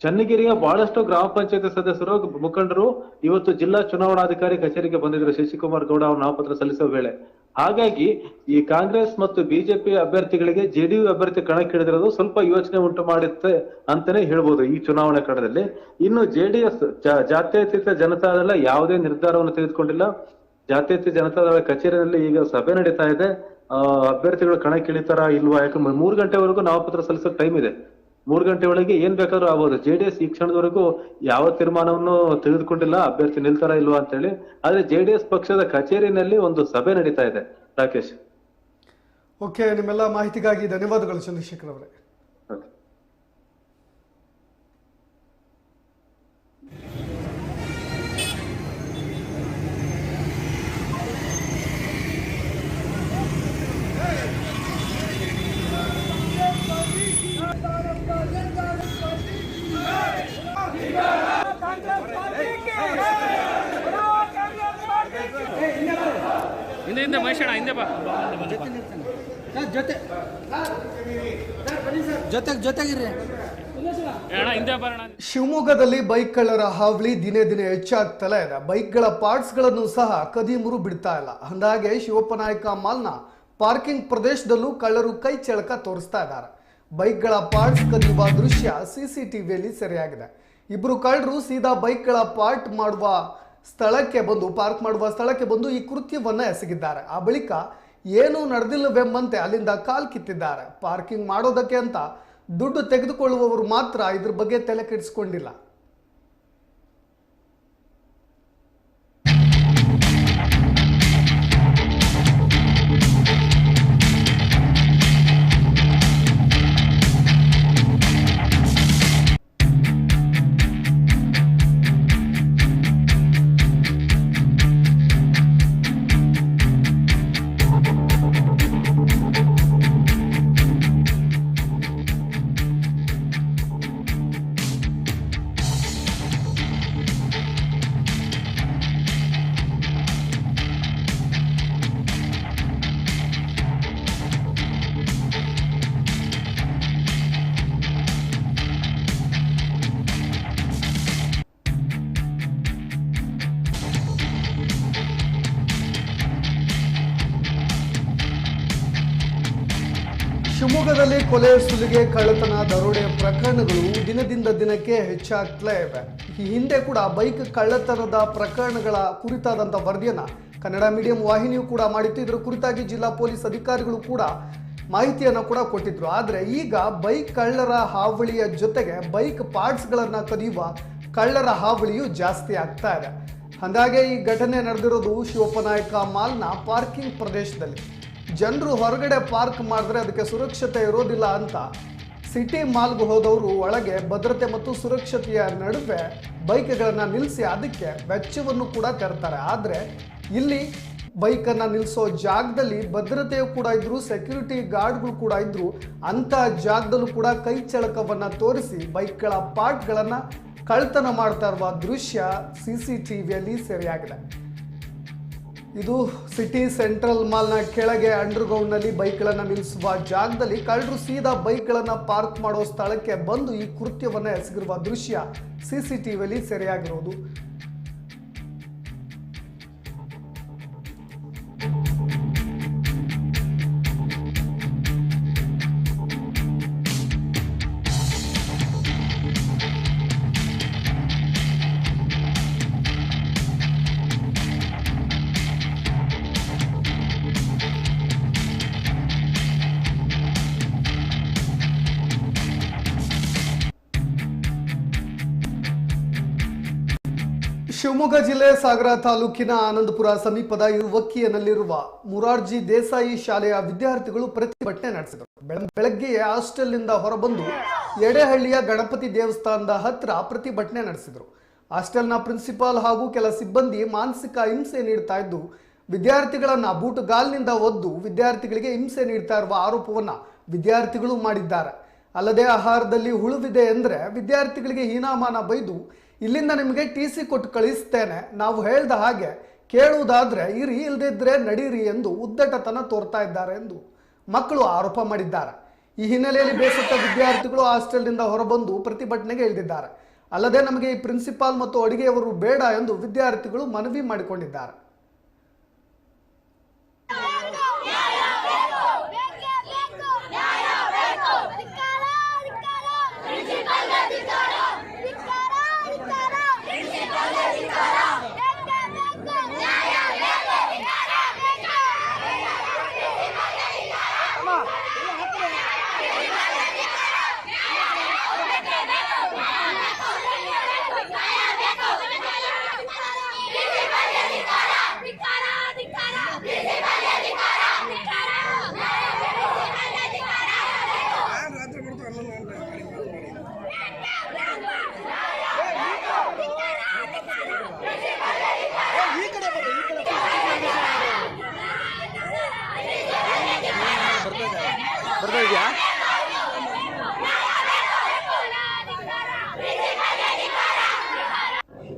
ಚನ್ನಗಿರಿಯ ಬಹಳಷ್ಟು ಗ್ರಾಮ ಪಂಚಾಯತ್ ಸದಸ್ಯರು, ಮುಖಂಡರು ಇವತ್ತು ಜಿಲ್ಲಾ ಚುನಾವಣಾಧಿಕಾರಿ ಕಚೇರಿಗೆ ಬಂದಿದ್ರು ಶಶಿಕುಮಾರ್ ಗೌಡ ಅವರು ನಾಮಪತ್ರ ಸಲ್ಲಿಸುವ ವೇಳೆ. ಹಾಗಾಗಿ ಈ ಕಾಂಗ್ರೆಸ್ ಮತ್ತು ಬಿಜೆಪಿ ಅಭ್ಯರ್ಥಿಗಳಿಗೆ ಜೆಡಿಯು ಅಭ್ಯರ್ಥಿ ಕಣಕ್ಕಿಳಿದಿರೋದು ಸ್ವಲ್ಪ ಯೋಚನೆ ಉಂಟು ಮಾಡುತ್ತೆ ಅಂತಾನೆ ಹೇಳ್ಬೋದು ಈ ಚುನಾವಣೆ ಕಣದಲ್ಲಿ. ಇನ್ನು ಜೆಡಿಎಸ್ ಜಾತ್ಯತೀತ ಜನತಾದಳ ಯಾವುದೇ ನಿರ್ಧಾರವನ್ನು ತೆಗೆದುಕೊಂಡಿಲ್ಲ. ಜಾತ್ಯತೀತ ಜನತಾದಳ ಕಚೇರಿಯಲ್ಲಿ ಈಗ ಸಭೆ ನಡೀತಾ ಇದೆ. ಅಭ್ಯರ್ಥಿಗಳು ಕಣಕ್ಕಿಳಿತಾರ ಇಲ್ವಾ? ಯಾಕಂದ್ರೆ ಮೂರು ಗಂಟೆವರೆಗೂ ನಾಮಪತ್ರ ಸಲ್ಲಿಸೋ ಟೈಮ್ ಇದೆ. ಮೂರು ಗಂಟೆ ಒಳಗೆ ಏನ್ ಬೇಕಾದ್ರೂ ಆಗ್ಬೋದು. ಜೆಡಿಎಸ್ ಈ ಕ್ಷಣದವರೆಗೂ ಯಾವ ತೀರ್ಮಾನವನ್ನು ತೆಗೆದುಕೊಂಡಿಲ್ಲ ಅಭ್ಯರ್ಥಿ ನಿಲ್ತಾರ ಇಲ್ವಾ ಅಂತ ಹೇಳಿ ಆದ್ರೆ ಜೆಡಿಎಸ್ ಪಕ್ಷದ ಕಚೇರಿನಲ್ಲಿ ಒಂದು ಸಭೆ ನಡೀತಾ ಇದೆ. ರಾಕೇಶ್. ಓಕೆ, ನಿಮ್ಮೆಲ್ಲ ಮಾಹಿತಿಗಾಗಿ ಧನ್ಯವಾದಗಳು ಚಂದ್ರಶೇಖರ್ ಅವರೇ ಓಕೆ. ಹಿಂದೆ ಹಿಂದೆ ಮಹೇಶಣ್ಣ ಹಿಂದೆ ಬಾ. ಸರ್ ಜೊತೆ ಜೊತೆಗೆ ಜೊತೆಗಿರ್ರಿ. ಏ ಅಣ್ಣ ಹಿಂದೆ ಬರೋಣ. ಶಿವಮೊಗ್ಗದಲ್ಲಿ ಬೈಕ್ ಕಳ್ಳರ ಹಾವಳಿ ದಿನೇ ದಿನೇ ಹೆಚ್ಚಾಗ್ತಲೇ ಇದೆ. ಬೈಕ್ಗಳ ಪಾರ್ಟ್ಸ್ಗಳನ್ನು ಸಹ ಕದಿಮುರು ಬಿಡ್ತಾ ಇಲ್ಲ. ಅಂದಾಗೆ ಶಿವಪ್ಪನಾಯಕ ಮಾಲ್ನ ಪಾರ್ಕಿಂಗ್ ಪ್ರದೇಶದಲ್ಲೂ ಕಳ್ಳರು ಕೈ ಚಳಕ ತೋರಿಸ್ತಾ ಇದ್ದಾರೆ. ಬೈಕ್ಗಳ ಪಾರ್ಟ್ಸ್ ಕದಿಯುವ ದೃಶ್ಯ ಸಿಸಿಟಿವಿಯಲ್ಲಿ ಸೆರೆಯಾಗಿದೆ. ಇಬ್ಬರು ಕಳ್ಳರು ಸೀದಾ ಬೈಕ್ಗಳ ಪಾರ್ಟ್ ಮಾಡುವ ಸ್ಥಳಕ್ಕೆ ಬಂದು ಪಾರ್ಕ್ ಮಾಡುವ ಸ್ಥಳಕ್ಕೆ ಬಂದು ಈ ಕೃತ್ಯವನ್ನು ಎಸಗಿದ್ದಾರೆ. ಆ ಬಳಿಕ ಏನೂ ನಡೆದಿಲ್ಲವೆಂಬಂತೆ ಅಲ್ಲಿಂದ ಕಾಲ್ ಕಿತ್ತಿದ್ದಾರೆ. ಪಾರ್ಕಿಂಗ್ ಮಾಡೋದಕ್ಕೆ ಅಂತ ದುಡ್ಡು ತೆಗೆದುಕೊಳ್ಳುವವರು ಮಾತ್ರ ಇದ್ರ ಬಗ್ಗೆ ತಲೆ ಕೆಡಿಸ್ಕೊಂಡಿಲ್ಲ. ಕೊಲೆ ಸುಲಿಗೆ ಕಳ್ಳತನ ದರೋಡೆ ಪ್ರಕರಣಗಳು ದಿನದಿಂದ ದಿನಕ್ಕೆ ಹೆಚ್ಚಾಗ್ತಲೇ ಇವೆ. ಈ ಹಿಂದೆ ಕೂಡ ಬೈಕ್ ಕಳ್ಳತನದ ಪ್ರಕರಣಗಳ ಕುರಿತಾದಂಥ ವರದಿಯನ್ನ ಕನ್ನಡ ಮೀಡಿಯಂ ವಾಹಿನಿಯು ಕೂಡ ಮಾಡಿತ್ತು. ಇದರ ಕುರಿತಾಗಿ ಜಿಲ್ಲಾ ಪೊಲೀಸ್ ಅಧಿಕಾರಿಗಳು ಕೂಡ ಮಾಹಿತಿಯನ್ನು ಕೂಡ ಕೊಟ್ಟಿದ್ರು. ಆದರೆ ಈಗ ಬೈಕ್ ಕಳ್ಳರ ಹಾವಳಿಯ ಜೊತೆಗೆ ಬೈಕ್ ಪಾರ್ಟ್ಸ್ಗಳನ್ನು ಕದಿಯುವ ಕಳ್ಳರ ಹಾವಳಿಯು ಜಾಸ್ತಿ ಆಗ್ತಾ ಇದೆ. ಅಂದಾಗೆ ಈ ಘಟನೆ ನಡೆದಿರೋದು ಶಿವಪ್ಪನಾಯಕ ಮಾಲ್ನ ಪಾರ್ಕಿಂಗ್ ಪ್ರದೇಶದಲ್ಲಿ. ಜನರು ಹೊರಗಡೆ ಪಾರ್ಕ್ ಮಾಡಿದ್ರೆ ಅದಕ್ಕೆ ಸುರಕ್ಷತೆ ಇರೋದಿಲ್ಲ ಅಂತ ಸಿಟಿ ಮಾಲ್ಗೆ ಹೋದವರು ಒಳಗೆ ಭದ್ರತೆ ಮತ್ತು ಸುರಕ್ಷತೆಯ ನಡುವೆ ಬೈಕ್ಗಳನ್ನು ನಿಲ್ಲಿಸಿ ಅದಕ್ಕೆ ವೆಚ್ಚವನ್ನು ಕೂಡ ತರ್ತಾರೆ. ಆದರೆ ಇಲ್ಲಿ ಬೈಕನ್ನು ನಿಲ್ಲಿಸೋ ಜಾಗದಲ್ಲಿ ಭದ್ರತೆಯು ಕೂಡ ಇದ್ರು ಸೆಕ್ಯೂರಿಟಿ ಗಾರ್ಡ್ಗಳು ಕೂಡ ಇದ್ರು, ಅಂಥ ಜಾಗದಲ್ಲೂ ಕೂಡ ಕೈ ಚಳಕವನ್ನು ತೋರಿಸಿ ಬೈಕ್ಗಳ ಪಾರ್ಟ್ಗಳನ್ನು ಕಳ್ತನ ಮಾಡ್ತಾ ಇರುವ ದೃಶ್ಯ ಸಿ ಸಿ ಟಿ ವಿಯಲ್ಲಿ ಸೆರೆಯಾಗಿದೆ. ಇದು ಸಿಟಿ ಸೆಂಟ್ರಲ್ ಮಾಲ್ನ ಕೆಳಗೆ ಅಂಡರ್ಗ್ರೌಂಡ್ನಲ್ಲಿ ಬೈಕ್ಗಳನ್ನು ನಿಲ್ಲಿಸುವ ಜಾಗದಲ್ಲಿ ಕಳ್ಳರು ಸೀದಾ ಬೈಕ್ಗಳನ್ನು ಪಾರ್ಕ್ ಮಾಡೋ ಸ್ಥಳಕ್ಕೆ ಬಂದು ಈ ಕೃತ್ಯವನ್ನು ಎಸಗಿರುವ ದೃಶ್ಯ ಸಿ ಸಿ ಸೆರೆಯಾಗಿರೋದು. ಜಿಲ್ಲೆ ಸಾಗರ ತಾಲೂಕಿನ ಆನಂದಪುರ ಸಮೀಪದ ಯುವಕಿಯನಲ್ಲಿರುವ ಮುರಾರ್ಜಿ ದೇಸಾಯಿ ಶಾಲೆಯ ವಿದ್ಯಾರ್ಥಿಗಳು ಪ್ರತಿಭಟನೆ ನಡೆಸಿದರು. ಬೆಳಗ್ಗೆ ಹಾಸ್ಟೆಲ್ ಹಾಸ್ಟೆಲ್ನಿಂದ ಹೊರಬಂದು ಎಡೆಹಳ್ಳಿಯ ಗಣಪತಿ ದೇವಸ್ಥಾನದ ಹತ್ರ ಪ್ರತಿಭಟನೆ ನಡೆಸಿದರು. ಹಾಸ್ಟೆಲ್ನ ಪ್ರಿನ್ಸಿಪಾಲ್ ಹಾಗೂ ಕೆಲ ಸಿಬ್ಬಂದಿ ಮಾನಸಿಕ ಹಿಂಸೆ ನೀಡ್ತಾ ಇದ್ದು, ವಿದ್ಯಾರ್ಥಿಗಳನ್ನ ಬೂಟುಗಾಲ್ನಿಂದ ಒದ್ದು ವಿದ್ಯಾರ್ಥಿಗಳಿಗೆ ಹಿಂಸೆ ನೀಡ್ತಾ ಇರುವ ಆರೋಪವನ್ನ ವಿದ್ಯಾರ್ಥಿಗಳು ಮಾಡಿದ್ದಾರೆ. ಅಲ್ಲದೆ ಆಹಾರದಲ್ಲಿ ಹುಳುವಿದೆ ಅಂದ್ರೆ ವಿದ್ಯಾರ್ಥಿಗಳಿಗೆ ಹೀನಾಮಾನ ಬೈದು ಇಲ್ಲಿಂದ ನಿಮಗೆ ಟಿ ಸಿ ಕೊಟ್ಟು ಕಳಿಸ್ತೇನೆ. ನಾವು ಹೇಳ್ದ ಹಾಗೆ ಕೇಳುವುದಾದ್ರೆ ಇರಿ, ಇಲ್ದಿದ್ರೆ ನಡೀರಿ ಎಂದು ಉದ್ದಟತನ ತೋರ್ತಾ ಇದ್ದಾರೆ ಎಂದು ಮಕ್ಕಳು ಆರೋಪ ಮಾಡಿದ್ದಾರೆ. ಈ ಹಿನ್ನೆಲೆಯಲ್ಲಿ ಬೇಸತ್ತ ವಿದ್ಯಾರ್ಥಿಗಳು ಹಾಸ್ಟೆಲ್ನಿಂದ ಹೊರಬಂದು ಪ್ರತಿಭಟನೆಗೆ ಇಳಿದಿದ್ದಾರೆ. ಅಲ್ಲದೆ ನಮಗೆ ಈ ಪ್ರಿನ್ಸಿಪಾಲ್ ಮತ್ತು ಅಡುಗೆಯವರು ಬೇಡ ಎಂದು ವಿದ್ಯಾರ್ಥಿಗಳು ಮನವಿ ಮಾಡಿಕೊಂಡಿದ್ದಾರೆ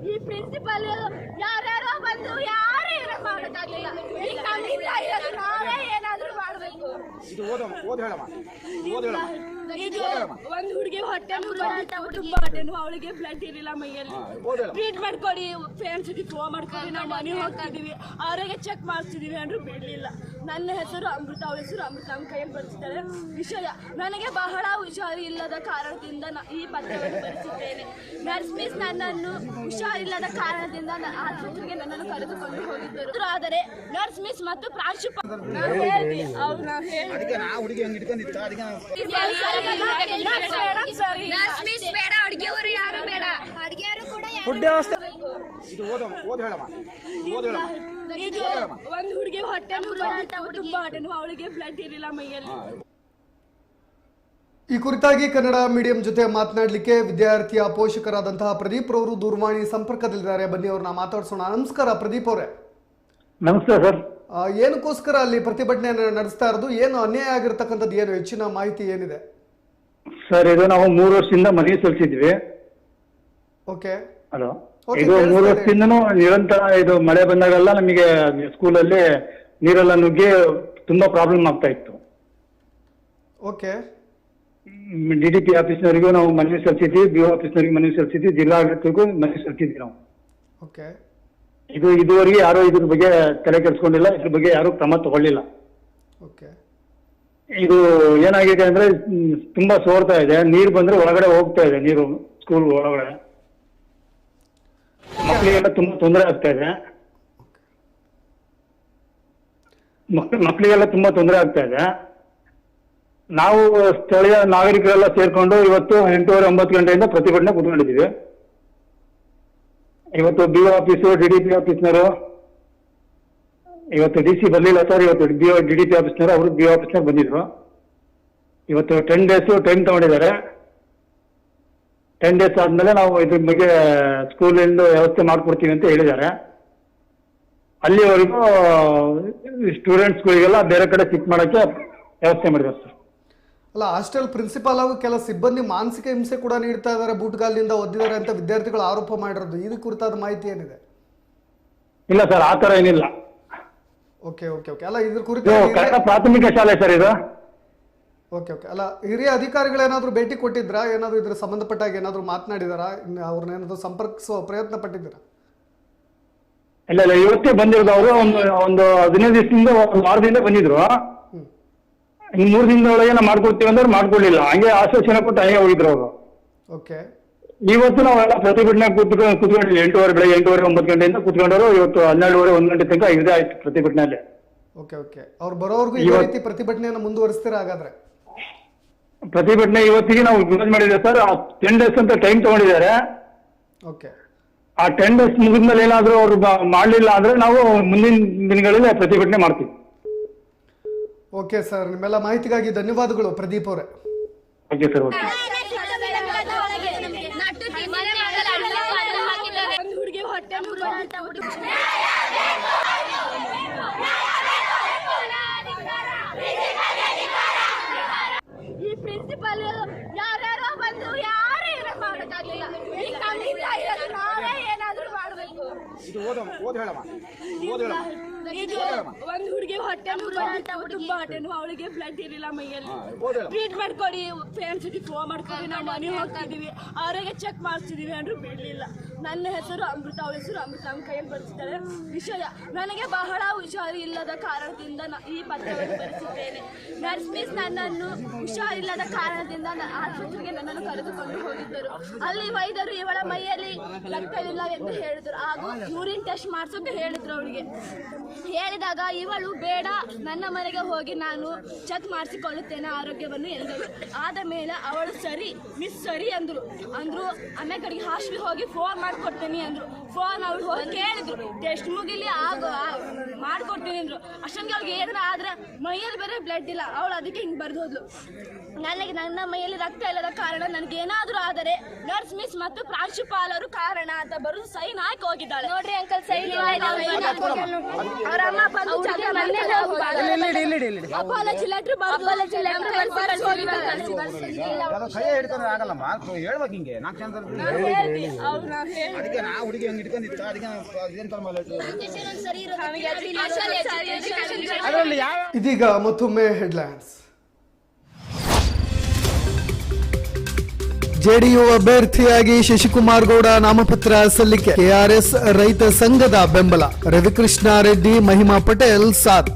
ಈ ಪ್ರಿನ್ಸಿಪಲ್ ಯಾರ್ಯಾರೋ ಬಂದು ಯಾರು ಏನೋ ಮಾಡೋಕ್ಕಾಗಲಿಲ್ಲ ಈ ನಮ್ಮಿಂದ ಇರೋದು ನಾವೇ ಏನಾದ್ರೂ ಮಾಡ್ಬೇಕು ಇದು ಒಂದು ಹುಡುಗಿ ಹೊಟ್ಟೆ ಬಂದಿತ್ತು ತುಂಬಾ ಹೊಟ್ಟೆ ನೋವು ಅವಳಿಗೆ ಬ್ಲಡ್ ಇರಲಿಲ್ಲ ಮೈಯಲ್ಲಿ ಟ್ರೀಟ್ ಮಾಡ್ಕೊಡಿ ಫ್ಯಾನ್ಸ್ ಫೋನ್ ಮಾಡ್ಕೊಡಿ ನಾವು ಮನೆ ಹೋಗ್ತಿದೀವಿ ಅವರಿಗೆ ಚೆಕ್ ಮಾಡಿಸ್ತಿದೀವಿ ಅಂದ್ರೂ ಬಿಡಲಿಲ್ಲ ನನ್ನ ಹೆಸರು ಅಮೃತ ಅವಳ ಹೆಸರು ಅಮೃತ ನಮ್ಮ ಕೈಯಲ್ಲಿ ಬರ್ತಿದ್ದಾರೆ ವಿಷಯ ನನಗೆ ಬಹಳ ಹುಷಾರಿಲ್ಲದ ಕಾರಣದಿಂದ ನಾ ಈ ಪತ್ರವನ್ನು ಬರೆಸಿದ್ದೇನೆ ನರ್ಸ್ ಮಿಸ್ ನನ್ನನ್ನು ಹುಷಾರಿಲ್ಲದ ಕಾರಣದಿಂದ ಆಸ್ಪತ್ರೆಗೆ ನನ್ನನ್ನು ಕರೆದುಕೊಂಡು ಹೋಗಿದ್ದರು ಆದರೆ ನರ್ಸ್ ಮಿಸ್ ಮತ್ತು ಪ್ರಾಂಶುಪಾಲ ಹೇಳ್ತೀವಿ ಅವ್ರು ನಾವು ನರ್ಸ್ ಮಿಸ್ ಬೇಡ ಅಡ್ಗೆಯವರು ಯಾರು ಬೇಡ. ಅಡ್ಗೆಯವರು ಕೂಡ ಯಾರು ಇದು ಒಂದು ಹುಡುಗಿ ಹೊಟ್ಟೆ ನೋವು ಬಂದಿತ್ತು ತುಂಬಾ ಹೊಟ್ಟೆ ಅವಳಿಗೆ ಬ್ಲಡ್ ಇರಲಿಲ್ಲ ಮೈಯಲ್ಲಿ. ಈ ಕುರಿತಾಗಿ ಕನ್ನಡ ಮೀಡಿಯಂ ಜೊತೆ ಮಾತನಾಡಲಿಕ್ಕೆ ವಿದ್ಯಾರ್ಥಿಯ ಪೋಷಕರಾದಂತಹ ಪ್ರದೀಪ್ ಅವರು ದೂರವಾಣಿ ಸಂಪರ್ಕದಲ್ಲಿದ್ದಾರೆ. ಬನ್ನಿ ಅವ್ರನ್ನ ಮಾತಾಡ್ಸೋಣ. ನಮಸ್ಕಾರ ಪ್ರದೀಪ್ ಅವರೇ. ನಮಸ್ತೆ ಸರ್. ಏನಕ್ಕೋಸ್ಕರ ಅಲ್ಲಿ ಪ್ರತಿಭಟನೆ ನಡೆಸ್ತಾ ಇರೋದು? ಏನು ಅನ್ಯಾಯ ಆಗಿರ್ತಕ್ಕಂಥದ್ದು ಏನು? ಹೆಚ್ಚಿನ ಮಾಹಿತಿ ಏನಿದೆ? ಸರ್ ಇದು ನಾವು ಮೂರು ವರ್ಷದಿಂದ ಮನೆ ಸಲ್ಲಿಸಿದ್ವಿ ಓಕೆ ಹಲೋ Okay, ಇದು ಕೇಳಿಸ್ತಾ ಮೂರು ಇದೆ. ವರ್ಷದಿಂದನೂ ನಿರಂತರ ಇದು ಮಳೆ ಬಂದಾಗೆಲ್ಲ ನಮಗೆ ಸ್ಕೂಲಲ್ಲಿ ನೀರೆಲ್ಲ ನುಗ್ಗಿ ತುಂಬಾ ಪ್ರಾಬ್ಲಮ್ ಆಗ್ತಾ ಇತ್ತು. ಓಕೆ ಡಿ ಡಿ ಪಿ ಆಫೀಸ್ನವರಿಗೂ ನಾವು ಮನವಿ ಸಲ್ಲಿಸಿದ್ವಿ ಬಿ ಒ ಆಫೀಸ್ನವರಿಗೆ ಮನವಿ ಸಲ್ಲಿಸಿದ್ವಿ ಜಿಲ್ಲಾಡಳಿತಕ್ಕೂ ಮನವಿ ಸಲ್ಲಿಸಿದ್ವಿ ನಾವು. ಓಕೆ ಇದು ಇದುವರೆಗೆ ಯಾರು ಇದ್ರ ಬಗ್ಗೆ ತಲೆ ಕೆಡಿಸ್ಕೊಂಡಿಲ್ಲ ಇದ್ರ ಬಗ್ಗೆ ಯಾರು ಕ್ರಮ ತಗೊಳ್ಳಿಲ್ಲ. ಓಕೆ ಇದು ಏನಾಗಿದೆ ಅಂದ್ರೆ ತುಂಬಾ ಸೋರ್ತಾ ಇದೆ. ನೀರು ಬಂದ್ರೆ ಒಳಗಡೆ ಹೋಗ್ತಾ ಇದೆ, ನೀರು ಸ್ಕೂಲ್ ಒಳಗಡೆ. ಮಕ್ಕಳಿಗೆಲ್ಲ ತುಂಬಾ ತೊಂದರೆ ಆಗ್ತಾ ಇದೆ. ಮಕ್- ಮಕ್ಕಳಿಗೆಲ್ಲ ತುಂಬಾ ತೊಂದರೆ ಆಗ್ತಾ ಇದೆ. ನಾವು ಸ್ಥಳೀಯ ನಾಗರಿಕರೆಲ್ಲ ಸೇರ್ಕೊಂಡು ಇವತ್ತು ಎಂಟೂವರೆ ಒಂಬತ್ತು ಗಂಟೆಯಿಂದ ಪ್ರತಿಭಟನೆ ಕುತ್ಕೊಂಡಿದ್ದೀವಿ. ಇವತ್ತು B office D D P ಆಫೀಸ್ನವರು ಇವತ್ತು ಡಿ ಸಿ ಬರ್ಲಿಲ್ಲ ಸರ್ ಇವತ್ತು ಬಿ ಡಿ ಡಿ ಪಿ ಆಫೀಸ್ನವರು ಅವರು ಬಿ ಆಫೀಸ್ನವ್ರು ಬಂದಿದ್ರು. ಇವತ್ತು ಟೆನ್ ಡೇಸು ಟೈಮ್ ತಗೊಂಡಿದ್ದಾರೆ. ಟೆನ್ ಡೇಸ್ ಆದ್ಮೇಲೆ ನಾವು ಇದ್ರ ಬಗ್ಗೆ ಸ್ಕೂಲಿಂದ ವ್ಯವಸ್ಥೆ ಮಾಡ್ಕೊಡ್ತೀವಿ ಅಂತ ಹೇಳಿದ್ದಾರೆ. ಅಲ್ಲಿವರೆಗೂ ಸ್ಟೂಡೆಂಟ್ಸ್ಗಳಿಗೆಲ್ಲ ಬೇರೆ ಕಡೆ ಶಿಫ್ಟ್ ಮಾಡೋಕ್ಕೆ ವ್ಯವಸ್ಥೆ ಮಾಡಿದ್ದಾರೆ ಸರ್. ಅಲ್ಲ ಹಾಸ್ಟೆಲ್ ಪ್ರಿನ್ಸಿಪಾಲ್ ಹಾಗೂ ಕೆಲ ಸಿಬ್ಬಂದಿ ಮಾನಸಿಕ ಹಿಂಸೆ ಕೂಡ ನೀಡ್ತಾ ಇದ್ದಾರೆ ಬೂಟ್ಗಾಲಿನಿಂದ ಒದ್ದಿದ್ದಾರೆ ಅಂತ ವಿದ್ಯಾರ್ಥಿಗಳು ಆರೋಪ ಮಾಡಿರೋದು. ಇದು ಕುರಿತಾದ ಮಾಹಿತಿ ಏನಿದೆ? ಇಲ್ಲ ಸರ್ ಆ ಥರ ಏನಿಲ್ಲ. Okay okay okay. ಅಲ್ಲ ಇದ್ರ ಇದು ಕುರಿತು ಕನ್ನಡ ಪ್ರಾಥಮಿಕ ಶಾಲೆ ಸರ್ ಇದು? Okay okay. ಅಲ್ಲ ಹಿರಿಯ ಅಧಿಕಾರಿಗಳೇನಾದ್ರೂ ಭೇಟಿ ಕೊಟ್ಟಿದ್ರಾ? ಏನಾದರೂ ಇದ್ರ ಸಂಬಂಧಪಟ್ಟಾಗ ಏನಾದ್ರು ಮಾತನಾಡಿದಾರಾ? ಅವ್ರನ್ನ ಏನಾದರೂ ಸಂಪರ್ಕಿಸುವ ಪ್ರಯತ್ನ ಪಟ್ಟಿದ್ದೀರಾ? ಇಲ್ಲ ಇಲ್ಲ. ಇವತ್ತೇ ಬಂದಿರೋದು ಅವರು. ಒಂದು ಒಂದು ಹದಿನೈದು ದಿವಸದಿಂದ ಒಂದು ವಾರದಿಂದ ಬಂದಿದ್ರು. ಇನ್ನು ಮೂರು ದಿನದ ಒಳಗೆ ನಾವು ಮಾಡ್ಕೊಡ್ತೀವಿ ಅಂದ್ರೆ ಮಾಡ್ಕೊಡ್ಲಿಲ್ಲ. ಹಂಗೆ ಆಶ್ವಾಸನೆ ಕೊಟ್ಟು ಹಂಗೆ ಹೋಗಿದ್ರು ಅವರು. ಓಕೆ. ಇವತ್ತು ನಾವೆಲ್ಲ ಪ್ರತಿಭಟನೆ ಕೂತ್ಕೊಂಡು ಕೂತ್ಕೊಂಡಿದ್ವಿ ಎಂಟೂವರೆ ಬೆಳಗ್ಗೆ ಎಂಟೂವರೆ ಒಂಬತ್ತು ಗಂಟೆಯಿಂದ ಕೂತ್ಕೊಂಡವರು ಇವತ್ತು ಹನ್ನೆರಡುವರೆ ಒಂದು ಗಂಟೆ ತನಕ ಇದೇ ಆಯ್ತು ಪ್ರತಿಭಟನೆಯಲ್ಲಿ. Okay okay. ಅವ್ರು ಬರೋವರೆಗೂ ಈ ರೀತಿ ಪ್ರತಿಭಟನೆಯನ್ನು ಮುಂದುವರಿಸ್ತೀರಾ ಹಾಗಾದ್ರೆ? ಪ್ರತಿಭಟನೆ ಇವತ್ತಿಗೆ ನಾವು ಕ್ಲೋಸ್ ಮಾಡಿದ್ದೇವೆ ಸರ್. ಆ ಟೆನ್ ಡೇಸ್ ಅಂತ ಟೈಮ್ ತಗೊಂಡಿದ್ದಾರೆ. ಓಕೆ. ಆ ಟೆನ್ ಡೇಸ್ ಮುಗಿದ್ಮೇಲೆ ಏನಾದರೂ ಅವರು ಮಾಡಲಿಲ್ಲ ಅಂದ್ರೆ ನಾವು ಮುಂದಿನ ದಿನಗಳಲ್ಲಿ ಪ್ರತಿಭಟನೆ ಮಾಡ್ತೀವಿ. Okay sir. ನಿಮ್ಮೆಲ್ಲ ಮಾಹಿತಿಗಾಗಿ ಧನ್ಯವಾದಗಳು ಪ್ರದೀಪ್ ಅವರೇ. ಓಕೆ ಸರ್ ಓಕೆ ಒಂದು ಹುಡುಗಿ ಹೊಟ್ಟೆ ನೋವು ಬಂದಿತ್ತು ಈ ಪ್ರಿನ್ಸಿಪಲ್ ಯಾರ್ಯಾರೋ ಬಂದು ಯಾರು ಏನೋ ಮಾಡೋಕ್ಕಾಗಲಿಲ್ಲ. ಈ ಇರೋದು ನಾವೇ ಏನಾದ್ರೂ ಮಾಡಬೇಕು. ಇದು ಓದ ಓದ ಹೇಳಮ್ಮ. ಓದ ಇಲ್ಲ, ಹೇಳಮ್ಮ. ಇದು ಒಂದ್ ಹುಡುಗಿ ಹೊಟ್ಟೆ ಬಂದಿತ್ತು, ತುಂಬಾ ಹೊಟ್ಟೆ ನೋವು. ಅವಳಿಗೆ ಬ್ಲಡ್ ಇರಲಿಲ್ಲ ಮೈಯಲ್ಲಿ. ಟ್ರೀಟ್ ಮಾಡ್ಕೊಡಿ ಪೇರೆಂಟ್ಸ್ ಜೊತೆ ಫೋನ್ ಮಾಡ್ಕೊಂಡು ನಾವು ಮನೆ ಹೋಗ್ತಿದೀವಿ ಅವರಿಗೆ ಚೆಕ್ ಮಾಡಿಸ್ತಿದೀವಿ ಅಂದ್ರೂ ಬಿಡ್ಲಿಲ್ಲ. ನನ್ನ ಹೆಸರು ಅಮೃತ ಅವಳ ಹೆಸರು ಅಮೃತ ನಮ್ಮ ಕೈಯಲ್ಲಿ ಬರೆಸಿದ್ದಾರೆ ವಿಷಯ, ನನಗೆ ಬಹಳ ಹುಷಾರಿಲ್ಲದ ಕಾರಣದಿಂದ ಈ ಪತ್ರವನ್ನು ಬರೆಸಿದ್ದೇನೆ ನರ್ಸ್ ಮಿಸ್ ನನ್ನನ್ನು ಹುಷಾರಿಲ್ಲದ ಕಾರಣದಿಂದ ಆಸ್ಪತ್ರೆಗೆ ನನ್ನನ್ನು ಕರೆದುಕೊಂಡು ಹೋಗಿದ್ದರು. ಅಲ್ಲಿ ವೈದ್ಯರು ಇವಳ ಮೈಯಲ್ಲಿ ರಕ್ತವಿಲ್ಲ ಎಂದು ಹೇಳಿದರು. ಹಾಗೂ ಯೂರಿನ್ ಟೆಸ್ಟ್ ಮಾಡಿಸೋಕೆ ಹೇಳಿದ್ರು ಅವಳಿಗೆ ಹೇಳಿದಾಗ, ಇವಳು ಬೇಡ, ನನ್ನ ಮನೆಗೆ ಹೋಗಿ ನಾನು ಚೆಕ್ ಮಾಡಿಸಿಕೊಳ್ಳುತ್ತೇನೆ ಆರೋಗ್ಯವನ್ನು ಎಂದರು. ಆದ ಮೇಲೆ, ಅವಳು ಸರಿ, ಮಿಸ್ ಸರಿ ಅಂದರು. ಅಂದರು, ಆಮೇಲೆ ಕಡೆಗೆ ಹೋಗಿ ಫೋನ್ ಮಾಡ್ಕೊಡ್ತೀನಿ ಅಂದ್ರು. ಫೋನ್ ಅವ್ರು ಹೋಗಿ ಕೇಳಿದ್ರು. ಟೆಸ್ಟ್ ಮುಗಿಲಿ ಆಗ ಅಷ್ಟೊಂದು ಅವ್ಳಿಗೆ ಏನಾರ ಆದ್ರೆ ಮೈಯಲ್ಲಿ ಬೇರೆ ಬ್ಲಡ್ ಇಲ್ಲ. ಅವಳು ಅದಕ್ಕೆ ಹಿಂಗ್ ಬರ್ದು ಹೋದ್ಲು. ನನಗೆ ನನ್ನ ಮೈಯಲ್ಲಿ ರಕ್ತ ಇಲ್ಲದ ಕಾರಣ ನನಗೇನಾದ್ರೂ ಆದರೆ ನರ್ಸ್ ಮಿಸ್ ಮತ್ತು ಪ್ರಾಂಶುಪಾಲರು ಕಾರಣ ಅಂತ ಬರು ಸೈನ್ ಹಾಕಿ ಹೋಗಿದ್ದಾಳೆ. ನೋಡ್ರಿ ಅಂಕಲ್ ಸೈನ್ ಅವ್ರ ಅಮ್ಮ ಬಂದು ಅಪಾಲಜಿ ಲೆಟರ್ ಹೇಳ್ಬೇಕು ಹಿಂಗೆ. ನಾಲ್ಕು ಜನ ಅದಕ್ಕೆ ನಾ ಹುಡುಗಿ ಹಂಗೆ ಹಿಡ್ಕೊಂಡಿತ್ತು ಅದಕ್ಕೆ ನಾವು ಇದೇನು ಕರ್ಮ ಇದೀಗ ಮತ್ತೊಮ್ಮೆ ಹೆಡ್ಲೈನ್ಸ್ ಜೆಡಿಯು ಅಭ್ಯರ್ಥಿಯಾಗಿ ಶಶಿಕುಮಾರ್ ಗೌಡ ನಾಮಪತ್ರ ಸಲ್ಲಿಕೆ. ಕೆಆರ್ಎಸ್ ರೈತ ಸಂಘದ ಬೆಂಬಲ. ರವಿಕೃಷ್ಣ ರೆಡ್ಡಿ, ಮಹಿಮಾ ಪಟೇಲ್ ಸಾತ್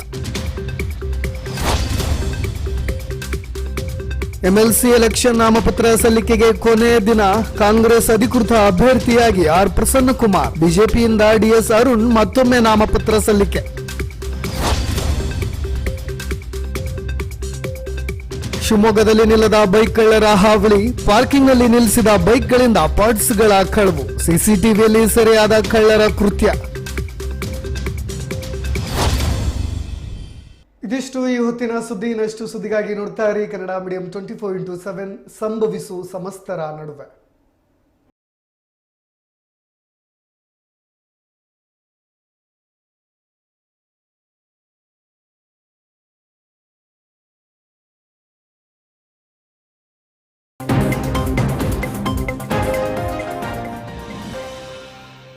ಎಂಎಲ್ಸಿ ಎಲೆಕ್ಷನ್ ನಾಮಪತ್ರ ಸಲ್ಲಿಕೆಗೆ ಕೊನೆಯ ದಿನ. ಕಾಂಗ್ರೆಸ್ ಅಧಿಕೃತ ಅಭ್ಯರ್ಥಿಯಾಗಿ ಆರ್ ಪ್ರಸನ್ನಕುಮಾರ್. ಬಿಜೆಪಿಯಿಂದ ಡಿಎಸ್ ಅರುಣ್ ಮತ್ತೊಮ್ಮೆ ನಾಮಪತ್ರ ಸಲ್ಲಿಕೆ. ಶಿವಮೊಗ್ಗದಲ್ಲಿ ನಿಲ್ಲದ ಬೈಕ್ ಕಳ್ಳರ ಹಾವಳಿ. ಪಾರ್ಕಿಂಗ್ನಲ್ಲಿ ನಿಲ್ಲಿಸಿದ ಬೈಕ್ಗಳಿಂದ ಪಾರ್ಟ್ಸ್ಗಳ ಕಳವು. ಸಿಸಿಟಿವಿಯಲ್ಲಿ ಸೆರೆಯಾದ ಕಳ್ಳರ ಕೃತ್ಯ. ಇದಿಷ್ಟು ಈ ಹೊತ್ತಿನ ಸುದ್ದಿ. ಇನ್ನಷ್ಟು ಸುದ್ದಿಗಾಗಿ ನೋಡ್ತಾ ಇರಿ. Kannada medium twenty four into seven ಸಂಭವಿಸು ಸಮಸ್ತರ ನಡುವೆ.